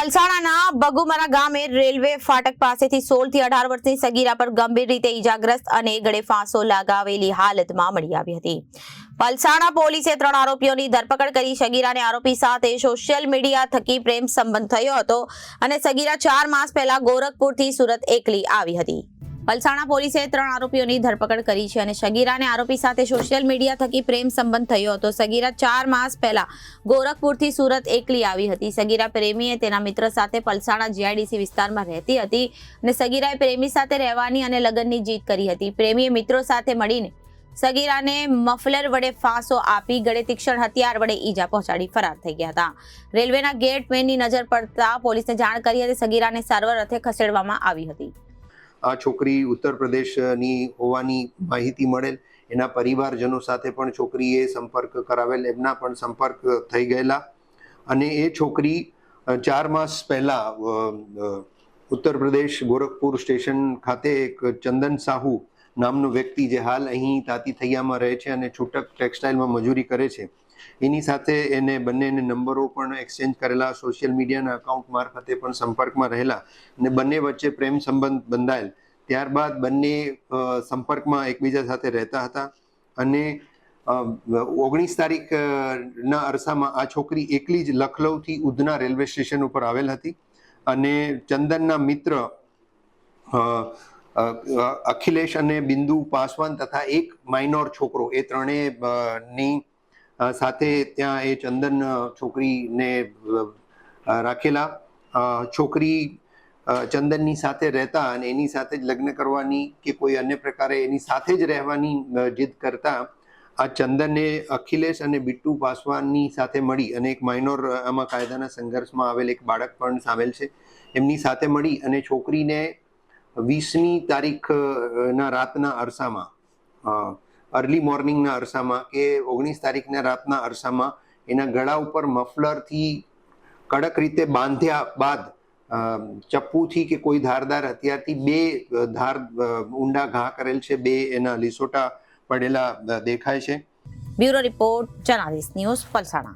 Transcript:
પલસાણાના બગુમરા ગામે રેલવે ફાટક પાસેથી સોળથી અઢાર વર્ષની સગીરા પર ગંભીર રીતે ઈજાગ્રસ્ત અને ગળે ફાંસો લગાવેલી હાલતમાં મળી આવી હતી. પલસાણા પોલીસે ત્રણ આરોપીઓની ધરપકડ કરી સગીરાને આરોપી સાથે સોશિયલ મીડિયા થકી પ્રેમ સંબંધ થયો હતો અને સગીરા ચાર માસ પહેલા ગોરખપુરથી સુરત એકલી આવી હતી. પલસાણા પોલીસે ત્રણ આરોપીઓની ધરપકડ કરી છે અને સગીરાને આરોપી સાથે સોશિયલ મીડિયા થકી પ્રેમ સંબંધ થયો હતો. સગીરા ચાર માસ પહેલા ગોરખપુરથી સુરત એકલી આવી હતી. સગીરા પ્રેમીએ તેના મિત્ર સાથે પલસાણા જીઆઈડીસી વિસ્તારમાં રહેતી હતી અને સગીરાએ પ્રેમી સાથે રહેવાની અને લગ્નની જીત કરી હતી. પ્રેમીએ મિત્રો સાથે મળીને સગીરાને મફલર વડે ફાંસો આપી, ગળે તીક્ષણ હથિયાર વડે ઈજા પહોંચાડી ફરાર થઈ ગયા હતા. રેલવેના ગેટમેનની નજર પડતા પોલીસને જાણ કરી હતી. સગીરાને સારવાર અર્થે ખસેડવામાં આવી હતી. આ છોકરી ઉત્તર પ્રદેશની હોવાની માહિતી મળેલ. એના પરિવારજનો સાથે પણ છોકરીએ સંપર્ક કરાવેલ. એમના પણ સંપર્ક થઈ ગયેલા. અને એ છોકરી ચાર માસ પહેલા ઉત્તર પ્રદેશ ગોરખપુર સ્ટેશન ખાતે એક ચંદન સાહુ નામનો વ્યક્તિ જે હાલ અહીં તાતી થૈયામાં રહે છે અને છૂટક ટેક્સટાઇલમાં મજૂરી કરે છે. એની સાથે એને બંનેને નંબરો પણ એક્સચેન્જ કરેલા સોશિયલ મીડિયાના અકાઉન્ટ મારફતે પણ સંપર્કમાં રહેલા અને બંને વચ્ચે પ્રેમ સંબંધ બંધાયેલ. ત્યારબાદ બંને સંપર્કમાં એકબીજા સાથે રહેતા હતા અને ઓગણીસ તારીખના અરસામાં આ છોકરી એકલી જ લખનૌથી ઉધના રેલવે સ્ટેશન ઉપર આવેલ હતી અને ચંદનના મિત્ર અખિલેશ અને બિંદુ પાસવાન તથા એક માઇનોર છોકરો, એ ત્રણેયની સાથે ત્યાં એ ચંદન છોકરીને રાખેલા. છોકરી ચંદનની સાથે રહેતા અને એની સાથે જ લગ્ન કરવાની કે કોઈ અન્ય પ્રકારે એની સાથે જ રહેવાની જીદ કરતા, આ ચંદને અખિલેશ અને બિટ્ટુ પાસવાનની સાથે મળી અને એક માઇનોર આમાં કાયદાના સંઘર્ષમાં આવેલ એક બાળક પણ સામેલ છે. એમની સાથે મળી અને છોકરીને વીસમી તારીખના રાતના અરસામાં અર્લી મોર્નિંગના અરસામાં કે ઓગણીસ તારીખના રાતના અરસામાં એના ગળા ઉપર મફલરથી કડક રીતે બાંધ્યા બાદ ચપ્પુથી કે કોઈ ધારદાર હથિયારથી બે ધાર ઊંડા ઘા કરેલ છે, બે એના લીસોટા પડેલા દેખાય છે. Bureau report, Janadesh news Palsana